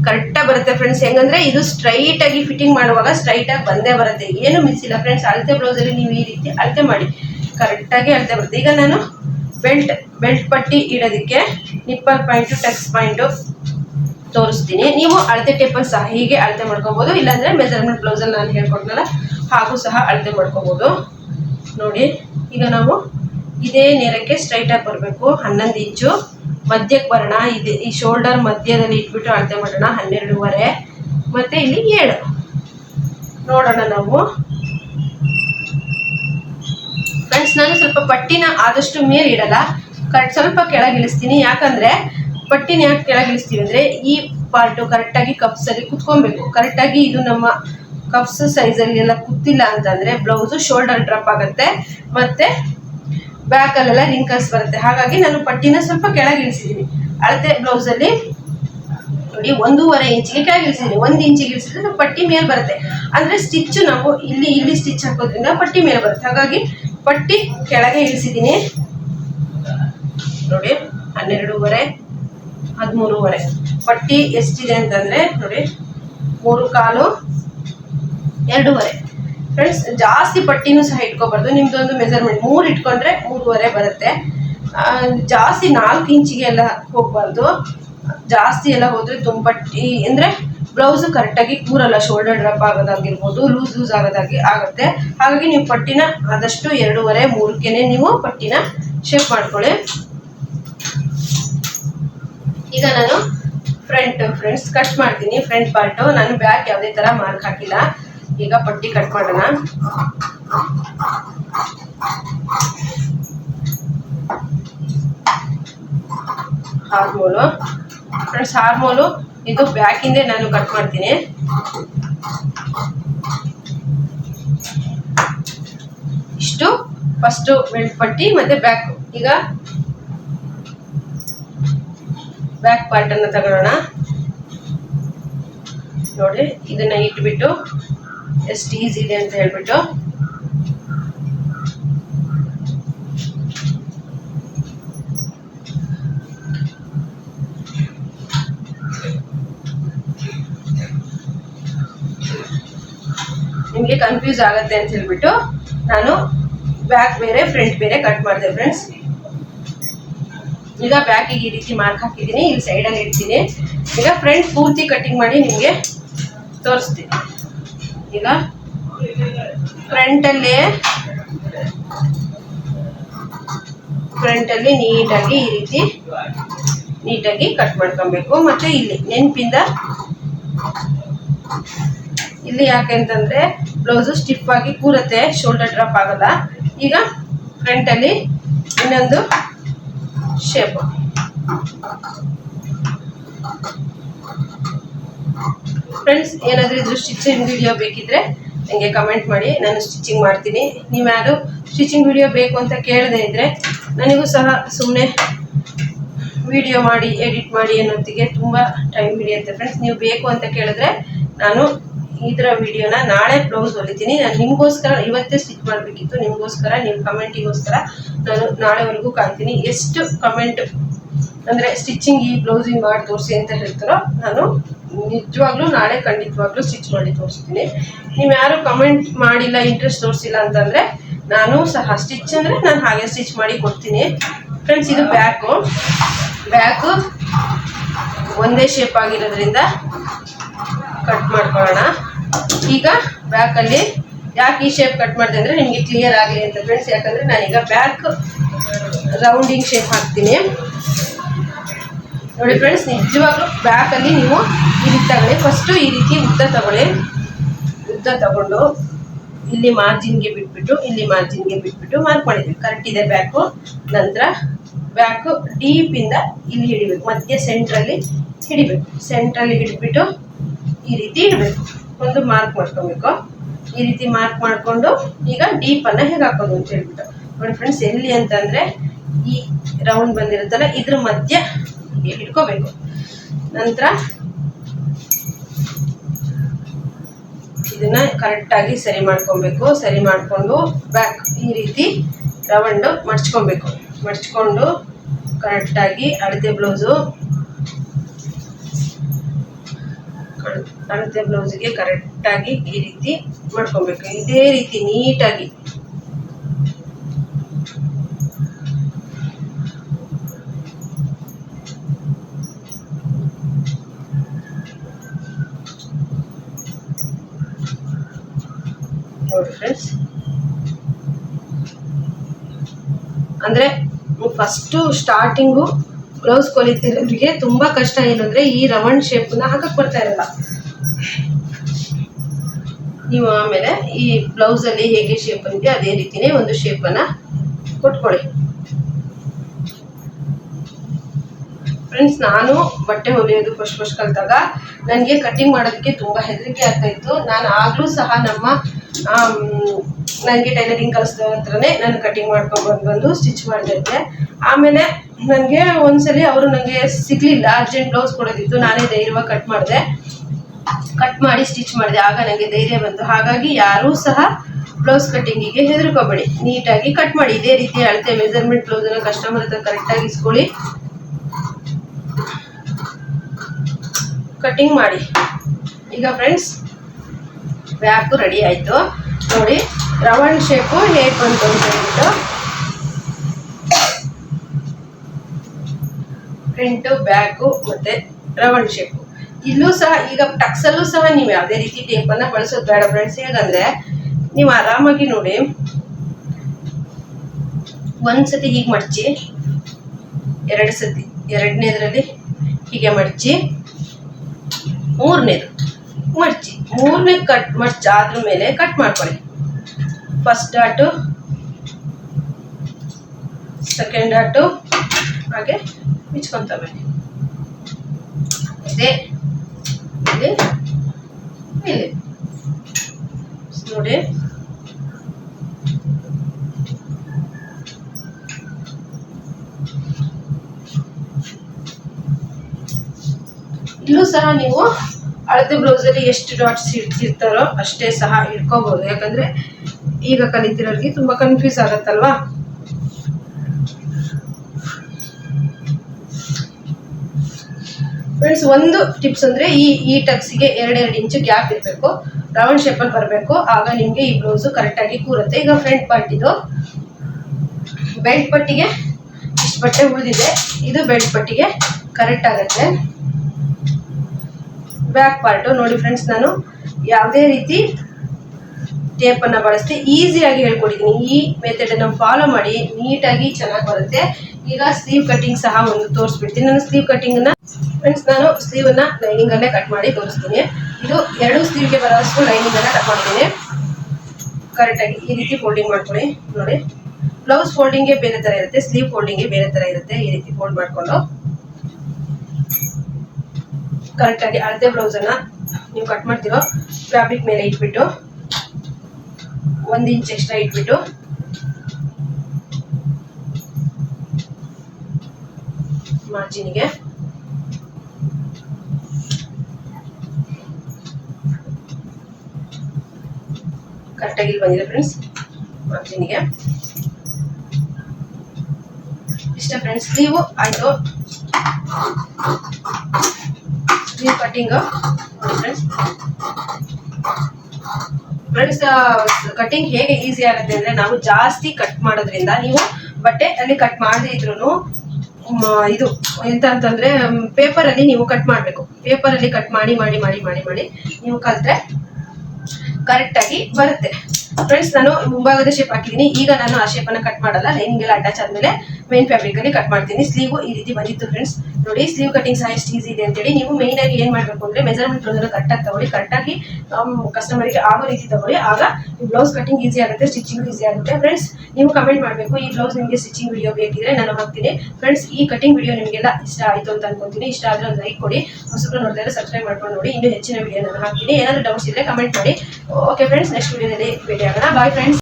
S1: ಕರೆಕ್ಟಾಗಿ ಬರುತ್ತೆ ಫ್ರೆಂಡ್ಸ್ ಹೆಂಗಂದ್ರೆ ಇದು ಸ್ಟ್ರೈಟ್ ಆಗಿ ಫಿಟ್ಟಿಂಗ್ ಮಾಡುವಾಗ ಸ್ಟ್ರೈಟ್ ಆಗಿ ಬಂದೇ ಬರುತ್ತೆ. ಏನು ಮಿಸ್ ಇಲ್ಲ ಫ್ರೆಂಡ್ಸ್ ಅಳತೆ ಬ್ಲೌಸಲ್ಲಿ ನೀವು ಈ ರೀತಿ ಅಳತೆ ಮಾಡಿ. ಕರೆಕ್ಟಾಗಿ ಅಳತೆ ಬರುತ್ತೆ. ಈಗ ನಾನು ಬೆಲ್ಟ್ ಬೆಲ್ಟ್ ಪಟ್ಟಿ ಇಡೋದಕ್ಕೆ ನಿಪ್ಪಲ್ ಪಾಯಿಂಟು ಟಕ್ಸ್ ಪಾಯಿಂಟು ತೋರಿಸ್ತೀನಿ. ನೀವು ಅಳತೆ ಟೇಪಲ್ಲಿ ಸಹ ಹೀಗೆ ಅಳತೆ ಮಾಡ್ಕೋಬೋದು. ಇಲ್ಲಾಂದ್ರೆ ಮೆಜರ್ಮೆಂಟ್ ಬ್ಲೌಸಲ್ಲಿ ನಾನು ಹೇಳ್ಕೊಟ್ನಲ್ಲ, ಹಾಗೂ ಸಹ ಅಳತೆ ಮಾಡ್ಕೋಬೋದು. ನೋಡಿ, ಈಗ ನಾವು ಇದೇ ನೇರಕ್ಕೆ ಸ್ಟ್ರೈಟಾಗಿ ಬರಬೇಕು. ಹನ್ನೊಂದು ಇಂಚು ಮಧ್ಯಕ್ಕೆ ಬರೋಣ. ಇದೆ ಈ ಶೋಲ್ಡರ್ ಮಧ್ಯದಲ್ಲಿ ಇಟ್ಬಿಟ್ಟು ಅಳತೆ ಮಾಡೋಣ, ಹನ್ನೆರಡೂವರೆ. ಮತ್ತು ಇಲ್ಲಿ ಏಳು. ನೋಡೋಣ ನಾವು. ಫ್ರೆಂಡ್ಸ್ ನಾನು ಸ್ವಲ್ಪ ಪಟ್ಟಿನ ಆದಷ್ಟು ಮೇಲೆ ಇಡಲ್ಲ. ಕರೆಕ್ಟ್ ಸ್ವಲ್ಪ ಕೆಳಗೆ ಯಾಕಂದರೆ ಪಟ್ಟಿನ ಯಾಕೆ ಕೆಳಗೆ ಅಂದರೆ ಈ ಪಾರ್ಟು ಕರೆಕ್ಟಾಗಿ ಕಪ್ಸಲ್ಲಿ ಕುತ್ಕೊಬೇಕು. ಕರೆಕ್ಟಾಗಿ ಇದು ನಮ್ಮ ಕಪ್ಸ್ ಸೈಜಲ್ಲಿ ಎಲ್ಲ ಕುತ್ತಿಲ್ಲ ಅಂತಂದರೆ ಬ್ಲೌಸು ಶೋಲ್ಡರ್ ಡ್ರಾಪ್ ಆಗುತ್ತೆ. ಮತ್ತೆ ಬ್ಯಾಕ್ ಅಲ್ಲೆಲ್ಲ ರಿಂಕಲ್ಸ್ ಬರುತ್ತೆ. ಹಾಗಾಗಿ ನಾನು ಪಟ್ಟಿನ ಸ್ವಲ್ಪ ಕೆಳಗೆ ಇಳಿಸಿದ್ದೀನಿ. ಅಳತೆ ಬ್ಲೌಸ್ ಅಲ್ಲಿ ನೋಡಿ, ಒಂದೂವರೆ ಇಂಚಿಗೆ ಕೆಳಗೆ ಒಂದು ಇಂಚಿಗೆ ಇಳಿಸಿದ್ರೆ ಪಟ್ಟಿ ಮೇಲೆ ಬರುತ್ತೆ. ಅಂದ್ರೆ ಸ್ಟಿಚ್ ನಾವು ಇಲ್ಲಿ ಇಲ್ಲಿ ಸ್ಟಿಚ್ ಹಾಕೋದ್ರಿಂದ ಪಟ್ಟಿ ಮೇಲೆ ಬರುತ್ತೆ. ಹಾಗಾಗಿ ಪಟ್ಟಿ ಕೆಳಗೆ ಇಳಿಸಿದ್ದೀನಿ. ನೋಡಿ, ಹನ್ನೆರಡೂವರೆ, ಹದಿಮೂರುವರೆ. ಪಟ್ಟಿ ಎಷ್ಟಿದೆ ಅಂತಂದ್ರೆ ನೋಡಿ, ಮೂರು ಕಾಲು ಎರಡೂವರೆ. ಫ್ರೆಂಡ್ಸ್ ಜಾಸ್ತಿ ಪಟ್ಟಿನೂ ಸಹ ಇಟ್ಕೋಬಾರ್ದು. ನಿಮ್ದೊಂದು ಮೆಜರ್ಮೆಂಟ್ ಮೂರು ಇಟ್ಕೊಂಡ್ರೆ ಮೂರುವರೆ ಬರುತ್ತೆ. ಜಾಸ್ತಿ ನಾಲ್ಕು ಇಂಚಿಗೆ ಎಲ್ಲ ಹೋಗ್ಬಾರ್ದು. ಜಾಸ್ತಿ ಎಲ್ಲ ಹೋದ್ರೆ ತುಂಬ ಪಟ್ಟಿ ಅಂದ್ರೆ ಬ್ಲೌಸ್ ಕರೆಕ್ಟಾಗಿ ಕೂರಲ್ಲ ಶೋಲ್ಡರ್ ಡ್ರಪ್ ಆಗೋದಾಗಿರ್ಬೋದು ಲೂಸ್ ಲೂಸ್ ಆಗೋದಾಗಿ ಆಗುತ್ತೆ. ಹಾಗಾಗಿ ನೀವು ಪಟ್ಟಿನ ಆದಷ್ಟು ಎರಡೂವರೆ, ಮೂರಕ್ಕೆನೆ ನೀವು ಪಟ್ಟಿನ ಶೇಪ್ ಮಾಡ್ಕೊಳ್ಳಿ. ಈಗ ನಾನು ಫ್ರಂಟ್ ಫ್ರೆಂಡ್ಸ್ ಕಟ್ ಮಾಡ್ತೀನಿ. ಫ್ರಂಟ್ ಪಾರ್ಟು ನಾನು ಬ್ಯಾಕ್ ಯಾವುದೇ ಥರ ಮಾರ್ಕ್ ಹಾಕಿಲ್ಲ. ಈಗ ಪಟ್ಟಿ ಕಟ್ ಮಾಡೋಣ ಹಾರ್ಮೋಲು ಫ್ರೆಂಡ್ಸ್ ಹಾರ್ಮೋಲು ಇದು ಬ್ಯಾಕಿಂದೇ ನಾನು ಕಟ್ ಮಾಡ್ತೀನಿ. ಇಷ್ಟು ಫಸ್ಟು ಬೆಲ್ಟ್ ಪಟ್ಟಿ, ಮತ್ತೆ ಬ್ಯಾಕ್. ಈಗ ಬ್ಯಾಕ್ ಪಾರ್ಟ್ ಅನ್ನ ತಗೊಳ್ಳೋಣ. ನೋಡಿ, ಇದನ್ನ ಇಟ್ಬಿಟ್ಟು ಎಷ್ಟು ಈಸಿ ಇದೆ ಅಂತ ಹೇಳ್ಬಿಟ್ಟು. ನಿಮಗೆ ಕನ್ಫ್ಯೂಸ್ ಆಗುತ್ತೆ ಅಂತ ಹೇಳ್ಬಿಟ್ಟು ನಾನು ಬ್ಯಾಕ್ ಬೇರೆ ಫ್ರಂಟ್ ಬೇರೆ ಕಟ್ ಮಾಡಿದೆ ಫ್ರೆಂಡ್ಸ್ ಈಗ ಬ್ಯಾಕಿಗೆ ಈ ರೀತಿ ಮಾರ್ಕ್ ಹಾಕಿದ್ದೀನಿ, ಇಲ್ಲಿ ಸೈಡಲ್ಲಿ ಇಡ್ತೀನಿ. ಈಗ ಫ್ರಂಟ್ ಪೂರ್ತಿ ಕಟಿಂಗ್ ಮಾಡಿ ನಿಮಗೆ ತೋರಿಸ್ತೀನಿ. ಈಗ ಫ್ರಂಟಲ್ಲಿ ಫ್ರಂಟಲ್ಲಿ ನೀಟಾಗಿ ಈ ರೀತಿ ನೀಟಾಗಿ ಕಟ್ ಮಾಡ್ಕೊಬೇಕು. ಮತ್ತೆ ಇಲ್ಲಿ ನೆನಪಿಂದ ಇಲ್ಲಿ ಯಾಕೆ ಅಂತಂದ್ರೆ ಬ್ಲೌಸು ಸ್ಟಿಫ್ ಆಗಿ ಕೂರತ್ತೆ ಶೋಲ್ಡರ್ ಡ್ರಾಪ್ ಆಗಲ್ಲ. ಈಗ ಫ್ರಂಟಲ್ಲಿ ಇನ್ನೊಂದು ಶೇಪ್ ಫ್ರೆಂಡ್ಸ್ ಏನಾದರೂ ಇದ್ರ ಸ್ಟಿಚಿಂಗ್ ವಿಡಿಯೋ ಬೇಕಿದ್ರೆ ನನಗೆ ಕಮೆಂಟ್ ಮಾಡಿ, ನಾನು ಸ್ಟಿಚಿಂಗ್ ಮಾಡ್ತೀನಿ. ನೀವು ಯಾರು ಸ್ಟಿಚಿಂಗ್ ವಿಡಿಯೋ ಬೇಕು ಅಂತ ಕೇಳದೇ ಇದ್ರೆ ನನಗೂ ಸಹ ಸುಮ್ಮನೆ ವಿಡಿಯೋ ಮಾಡಿ ಎಡಿಟ್ ಮಾಡಿ ಅನ್ನೋತ್ತಿಗೆ ತುಂಬ ಟೈಮ್ ಹಿಡಿಯುತ್ತೆ. ಫ್ರೆಂಡ್ಸ್ ನೀವು ಬೇಕು ಅಂತ ಕೇಳಿದ್ರೆ ನಾನು ಇದರ ವಿಡಿಯೋನ ನಾಳೆ ಬ್ಲೌಸ್ ಹೊಲಿತೀನಿ. ನಾನು ನಿಮಗೋಸ್ಕರ ಇವತ್ತೇ ಸ್ಟಿಚ್ ಮಾಡಬೇಕಿತ್ತು. ನಿಮಗೋಸ್ಕರ ನಿಮ್ಮ ಕಮೆಂಟಿಗೋಸ್ಕರ ನಾನು ನಾಳೆವರೆಗೂ ಕಾಣ್ತೀನಿ. ಎಷ್ಟು ಕಮೆಂಟ್ ಅಂದರೆ ಸ್ಟಿಚಿಂಗ್ ಈ ಬ್ಲೌಸಿಂಗ್ ಮಾಡಿ ತೋರಿಸಿ ಅಂತ ಹೇಳ್ತಾರೋ, ನಾನು ನಿಜವಾಗ್ಲೂ ನಾಳೆ ಖಂಡಿತವಾಗ್ಲೂ ಸ್ಟಿಚ್ ಮಾಡಿ ತೋರಿಸ್ತೀನಿ. ನೀವು ಯಾರು ಕಮೆಂಟ್ ಮಾಡಿಲ್ಲ ಇಂಟ್ರೆಸ್ಟ್ ತೋರಿಸಿಲ್ಲ ಅಂತಂದರೆ ನಾನು ಸಹ ಸ್ಟಿಚ್ ಅಂದರೆ ನಾನು ಹಾಗೆ ಸ್ಟಿಚ್ ಮಾಡಿ ಕೊಡ್ತೀನಿ. ಫ್ರೆಂಡ್ಸ್ ಇದು ಬ್ಯಾಕು ಬ್ಯಾಕು ಒಂದೇ ಶೇಪ್ ಆಗಿರೋದ್ರಿಂದ ಕಟ್ ಮಾಡ್ಕೊಳ್ಳೋಣ. ಈಗ ಬ್ಯಾಕಲ್ಲಿ ಯಾಕೆ ಈ ಶೇಪ್ ಕಟ್ ಮಾಡಿದೆ ಅಂದರೆ ನಿಮಗೆ ಕ್ಲಿಯರ್ ಆಗಲಿ ಅಂತ ಫ್ರೆಂಡ್ಸ್ ಯಾಕಂದರೆ ನಾನೀಗ ಬ್ಯಾಕ್ ರೌಂಡಿಂಗ್ ಶೇಪ್ ಹಾಕ್ತೀನಿ. ನೋಡಿ ಫ್ರೆಂಡ್ಸ್ ನಿಜವಾಗ್ಲೂ ಬ್ಯಾಕಲ್ಲಿ ನೀವು ಈ ರೀತಿ ತಗೊಳ್ಳಿ. ಫಸ್ಟು ಈ ರೀತಿ ಉದ್ದ ತಗೊಳ್ಳಿ. ಉದ್ದ ತಗೊಂಡು ಇಲ್ಲಿ ಮಾರ್ಜಿನ್ಗೆ ಬಿಟ್ಬಿಟ್ಟು, ಇಲ್ಲಿ ಮಾರ್ಜಿನ್ಗೆ ಬಿಟ್ಬಿಟ್ಟು ಮಾರ್ಕ್ ಕರೆಕ್ಟ್ ಇದೆ ಬ್ಯಾಕು ನಂತರ ಬ್ಯಾಕು ಡೀಪಿಂದ ಇಲ್ಲಿ ಹಿಡಿಬೇಕು. ಮಧ್ಯ ಸೆಂಟ್ರಲ್ಲಿ ಹಿಡಿಬೇಕು. ಸೆಂಟ್ರಲ್ಲಿ ಹಿಡಿದ್ಬಿಟ್ಟು ಈ ರೀತಿ ಇಡಬೇಕು. ಒಂದು ಮಾರ್ಕ್ ಮಾಡ್ಕೊಬೇಕು. ಈ ರೀತಿ ಮಾರ್ಕ್ ಮಾಡಿಕೊಂಡು ಈಗ ಡೀಪನ್ನು ಹೇಗೆ ಹಾಕೋದು ಅಂತ ಹೇಳ್ಬಿಟ್ಟು. ನೋಡಿ ಫ್ರೆಂಡ್ಸ್ ಎಲ್ಲಿ ಅಂತಂದರೆ ಈ ರೌಂಡ್ ಬಂದಿರುತ್ತಲ್ಲ, ಇದ್ರ ಮಧ್ಯ ಹಿಡ್ಕೋಬೇಕು ನಂತರ ಇದನ್ನ ಕರೆಕ್ಟಾಗಿ ಸರಿ ಮಾಡ್ಕೊಬೇಕು. ಸರಿ ಮಾಡಿಕೊಂಡು ಬ್ಯಾಕ್ ಈ ರೀತಿ ರೌಂಡು ಮಡ್ಚ್ಕೊಬೇಕು. ಮಡ್ಚ್ಕೊಂಡು ಕರೆಕ್ಟಾಗಿ ಅಳತೆ ಬ್ಲೌಸು ಅಳತೆ ಬ್ಲೌಸಿಗೆ ಕರೆಕ್ಟಾಗಿ ಈ ರೀತಿ ಮಾಡ್ಕೊಬೇಕು. ಇದೇ ರೀತಿ ನೀಟಾಗಿ ಫ್ರೆಂಡ್ಸ್ ಅಂದ್ರೆ ಫಸ್ಟು ಸ್ಟಾರ್ಟಿಂಗು ಬ್ಲೌಸ್ ಕೊಲಿತಿರೋರಿಗೆ ತುಂಬಾ ಕಷ್ಟ ಏನು ಅಂದ್ರೆ ಈ ರೌಂಡ್ ಶೇಪನ್ನ ಹಾಕಕ್ಕೆ ಬರ್ತಾ ಇರಲ್ಲ. ನೀವು ಆಮೇಲೆ ಈ ಬ್ಲೌಸ್ ಅಲ್ಲಿ ಹೇಗೆ ಶೇಪ್ ಇದೆ ಅದೇ ರೀತಿನೇ ಒಂದು ಶೇಪ್ ಅನ್ನ ಕೊಟ್ಕೊಳ್ಳಿ. ಫ್ರೆಂಡ್ಸ್ ನಾನು ಬಟ್ಟೆ ಹೊಲಿಯೋದು ಫಸ್ಟ್ ಫಸ್ಟ್ ಕಲ್ತಾಗ ನನಗೆ ಕಟ್ಟಿಂಗ್ ಮಾಡೋದಕ್ಕೆ ತುಂಬಾ ಹೆದರಿಕೆ ಆಗ್ತಾ ಇತ್ತು. ನಾನು ಆಗಲೂ ಸಹ ನಮ್ಮ ನನಗೆ ಟೈಲರಿಂಗ್ ಕಲಿಸಿದ ಹತ್ರನೇ ನಾನು ಕಟಿಂಗ್ ಮಾಡ್ಕೊಂಡು ಬಂದು ಸ್ಟಿಚ್ ಮಾಡ್ತಾ ಆಮೇಲೆ ನನಗೆ ಒಂದ್ಸಲಿ ಅವರು ನನಗೆ ಸಿಗಲಿಲ್ಲ ಅರ್ಜೆಂಟ್ ಬ್ಲೌಸ್ ಕೊಡೋದಿತ್ತು, ನಾನೇ ಧೈರ್ಯವಾಗಿ ಕಟ್ ಮಾಡಿದೆ. ಕಟ್ ಮಾಡಿ ಸ್ಟಿಚ್ ಮಾಡಿದೆ, ಆಗ ನನಗೆ ಧೈರ್ಯ ಬಂತು. ಹಾಗಾಗಿ ಯಾರೂ ಸಹ ಬ್ಲೌಸ್ ಕಟ್ಟಿಂಗಿಗೆ ಹೆದರ್ಕೋಬೇಡಿ. ನೀಟಾಗಿ ಕಟ್ ಮಾಡಿ. ಇದೇ ರೀತಿ ಅಳತೆ ಮೆಜರ್ಮೆಂಟ್ ಬ್ಲೌಸನ್ನು ಕಸ್ಟಮರ್ ಹತ್ರ ಕರೆಕ್ಟಾಗಿ ಇಸ್ಕೊಳ್ಳಿ. ಕಟಿಂಗ್ ಮಾಡಿ. ಈಗ ಫ್ರೆಂಡ್ಸ್ ಬ್ಯಾಕು ರೆಡಿ ಆಯಿತು. ನೋಡಿ ರೌಂಡ್ ಶೇಪು ಹೇಗೆ ಬಂತು ಅಂತ ಹೇಳ್ಬಿಟ್ಟು. ಪ್ರಿಂಟು ಬ್ಯಾಕು ಮತ್ತೆ ರೌಂಡ್ ಶೇಪು ಇಲ್ಲೂ ಸಹ, ಈಗ ಟಕ್ಸಲ್ಲೂ ಸಹ ನೀವು ಯಾವುದೇ ರೀತಿ ಟೇಪನ್ನು ಬಳಸೋದು ಬೇಡ ಫ್ರೆಂಡ್ಸ್ ಹೇಗಂದ್ರೆ, ನೀವು ಆರಾಮಾಗಿ ನೋಡಿ. ಒಂದ್ಸತಿ ಹೀಗೆ ಮಡಚಿ, ಎರಡು ಸತಿ, ಎರಡನೇದ್ರಲ್ಲಿ ಹೀಗೆ ಮಡಚಿ ಮೂರನೇದು. ಮಡ್ಚಿ. ಮೂರನೇ ಕಟ್ ಮಡ್ಚಿ ಆದ್ರ ಮೇಲೆ ಕಟ್ ಮಾಡ್ಕೊಳ್ಳಿ. ಫಸ್ಟ್ ಡಾಟು ಸೆಕೆಂಡ್ ಡಾಟು ಹಾಗೆ ಬಿಚ್ಕೊಂತ ಬನ್ನಿ. ಇದೆ. ಇಲ್ಲಿ ಇಲ್ಲಿ ನೋಡಿ. ಇಲ್ಲೂ ಸಹ ನೀವು ಅಳತೆ ಬ್ಲೌಸ್ ಅಲ್ಲಿ ಎಷ್ಟು ಡಾಟ್ಸ್ ಇಡ್ತಿರ್ತಾರೋ ಅಷ್ಟೇ ಸಹ ಇಟ್ಕೋಬಹುದು ಯಾಕಂದ್ರೆ ಈಗ ಕಲಿತಿರೋರಿಗೆ ತುಂಬಾ ಕನ್ಫ್ಯೂಸ್ ಆಗತ್ತಲ್ವಾ? ಫ್ರೆಂಡ್ಸ್ ಒಂದು ಟಿಪ್ಸ್ ಅಂದ್ರೆ ಈ ಈ ಟಕ್ಸಿಗೆ ಎರಡೆರಡು ಇಂಚು ಗ್ಯಾಪ್ ಇರಬೇಕು. ರೌಂಡ್ ಶೇಪಲ್ಲಿ ಬರಬೇಕು. ಆಗ ನಿಮಗೆ ಈ ಬ್ಲೌಸು ಕರೆಕ್ಟಾಗಿ ಕೂರುತ್ತೆ. ಈಗ ಫ್ರಂಟ್ ಪಾರ್ಟ್ ಇದು. ಬೆಲ್ಟ್ ಪಟ್ಟಿಗೆ ಇಷ್ಟು ಬಟ್ಟೆ ಉಳಿದಿದೆ. ಇದು ಬೆಲ್ಟ್ ಪಟ್ಟಿಗೆ ಕರೆಕ್ಟ್ ಆಗುತ್ತೆ. ಬ್ಯಾಕ್ ಪಾರ್ಟು ನೋಡಿ ಫ್ರೆಂಡ್ಸ್ ನಾನು ಯಾವುದೇ ರೀತಿ ಟೇಪನ್ನು ಬಳಸ್ತೀನಿ ಈಸಿಯಾಗಿ ಹೇಳ್ಕೊಟ್ಟಿದ್ದೀನಿ ಈ ಮೆಥಡನ್ನು ಫಾಲೋ ಮಾಡಿ ನೀಟಾಗಿ ಚೆನ್ನಾಗಿ ಬರುತ್ತೆ. ಈಗ ಸ್ಲೀವ್ ಕಟಿಂಗ್ ಸಹ ಒಂದು ತೋರಿಸ್ಬಿಡ್ತೀನಿ. ನಾನು ಸ್ಲೀವ್ ಕಟಿಂಗನ್ನ ಫ್ರೆಂಡ್ಸ್ ನಾನು ಸ್ಲೀವನ್ನ ಲೈನಿಂಗಲ್ಲೇ ಕಟ್ ಮಾಡಿ ತೋರಿಸ್ತೀನಿ. ಇದು ಎರಡು ಸ್ಲೀವ್ಗೆ ಬರೋಷ್ಟು ಲೈನಿಂಗನ್ನು ಕಟ್ ಮಾಡ್ತೀನಿ. ಕರೆಕ್ಟಾಗಿ ಈ ರೀತಿ ಫೋಲ್ಡಿಂಗ್ ಮಾಡ್ಕೊಳ್ಳಿ. ನೋಡಿ. ಬ್ಲೌಸ್ ಫೋಲ್ಡಿಂಗೇ ಬೇರೆ ಥರ ಇರುತ್ತೆ ಸ್ಲೀವ್ ಫೋಲ್ಡಿಂಗೇ ಬೇರೆ ಥರ ಇರುತ್ತೆ, ಈ ರೀತಿ ಫೋಲ್ಡ್ ಮಾಡಿಕೊಂಡು. ಕರೆಕ್ಟಾಗಿ ಬ್ಲೌಸ್ ಅನ್ನ ನೀವು ಕಟ್ ಮಾಡ್ತಿರೋ ಫ್ಯಾಬ್ರಿಕ್ ಮೇಲೆ ಇಟ್ಬಿಟ್ಟು ಒಂದು ಇಂಚ್ ಎಕ್ಸ್ಟ್ರಾ ಇಟ್ಬಿಟ್ಟು ಮಾರ್ಜಿನ್ಗೆ ಕರೆಕ್ಟಾಗಿ ಇಲ್ಲಿ ಬಂದಿದೆ ಫ್ರೆಂಡ್ಸ್ ಮಾರ್ಜಿನ್ಗೆ ಇಷ್ಟ ಫ್ರೆಂಡ್ಸ್ ನೀವು ಆಯಿತು. Sleeve cutting friends friends cutting ಹೇಗೆ ಈಸಿ ಆಗುತ್ತೆ ಅಂದ್ರೆ ನಾವು ಜಾಸ್ತಿ ಕಟ್ ಮಾಡೋದ್ರಿಂದ ನೀವು ಬಟ್ಟೆ ಅಲ್ಲಿ ಕಟ್ ಮಾಡದೇ ಇದ್ರು ಇದು ಎಂತ ಅಂತಂದ್ರೆ ಪೇಪರ್ ಅಲ್ಲಿ ನೀವು ಕಟ್ ಮಾಡಬೇಕು. ಪೇಪರ್ ಅಲ್ಲಿ ಕಟ್ ಮಾಡಿ ಮಾಡಿ ಮಾಡಿ ಮಾಡಿ ಮಾಡಿ ನೀವು ಕಲ್ತ್ರೆ ಕರೆಕ್ಟ್ ಆಗಿ ಬರುತ್ತೆ. ಫ್ರೆಂಡ್ಸ್ ನಾನು ಮುಂಭಾಗದ ಶೇಪ್ ಹಾಕಿದ್ದೀನಿ ಈಗ ನಾನು ಆ ಶೇಪ್ ಅನ್ನ ಕಟ್ ಮಾಡಲ್ಲ. ಲೈನಿಂಗ್ ಎಲ್ಲ ಅಟ್ಯಾಚ್ ಆದ್ಮೇಲೆ ಮೈನ್ ಫ್ಯಾಬ್ರಿಕ್ ಅಲ್ಲಿ ಕಟ್ ಮಾಡ್ತೀನಿ. ಸ್ಲೀವ್ ಈ ರೀತಿ ಬಂದಿತ್ತು ಫ್ರೆಂಡ್ಸ್ ನೋಡಿ ಸ್ಲೀವ್ ಕಟಿಂಗ್ ಸಹ ಎಷ್ಟು ಈಸಿ ಇದೆ ಅಂತೇಳಿ. ನೀವು ಮೇನ್ ಆಗಿ ಏನ್ ಮಾಡ್ಬೇಕು ಅಂದ್ರೆ ಮೆಜರ್ಮೆಂಟ್ ಬ್ಲೌಸ್ ಕರೆಕ್ಟ್ ಆಗಿ ತಗೊಳ್ಳಿ. ಕರೆಕ್ಟ್ ಆಗಿ ಕಸ್ಟಮರ್ಗೆ ಆಗೋ ರೀತಿ ತಗೊಳ್ಳಿ. ಆಗ ಬ್ಲೌಸ್ ಕಟಿಂಗ್ ಈಸಿ ಆಗುತ್ತೆ ಸ್ಟಿಚಿಂಗ್ ಈಸಿ ಆಗುತ್ತೆ. ಫ್ರೆಂಡ್ಸ್ ನೀವು ಕಮೆಂಟ್ ಮಾಡಬೇಕು, ಈ ಬ್ಲೌಸ್ ನಿಮಗೆ ಸ್ಟಿಚಿಂಗ್ ವಿಡಿಯೋ ಬೇಕಿದ್ರೆ ನಾನು ಹಾಕ್ತೀನಿ. ಫ್ರೆಂಡ್ಸ್ ಈ ಕಟಿಂಗ್ ವಿಡಿಯೋ ನಿಮಗೆಲ್ಲ ಇಷ್ಟ ಆಯ್ತು ಅಂತ ಅನ್ಕೊಂತೀನಿ. ಇಷ್ಟ ಆದ್ರೆ ಒಂದು ಲೈಕ್ ಕೊಡಿ. ಹೊಸಬ್ರು ನೋಡಿದ್ರೆ ಸಬ್ಸ್ಕ್ರೈಬ್ ಮಾಡ್ಕೊಂಡು ನೋಡಿ. ಇನ್ನೂ ಹೆಚ್ಚಿನ ವಿಡಿಯೋ ನಾನು ಹಾಕ್ತೀನಿ. ಏನಾದರೂ ಡೌಟ್ಸ್ ಇದ್ರೆ ಕಮೆಂಟ್ ಮಾಡಿ. ಓಕೆ ಫ್ರೆಂಡ್ಸ್ ನೆಕ್ಸ್ಟ್ ವಿಡಿಯೋದಲ್ಲಿ ಭೇಟಿ ಆಗೋಣ ಬಾಯ್ ಫ್ರೆಂಡ್ಸ್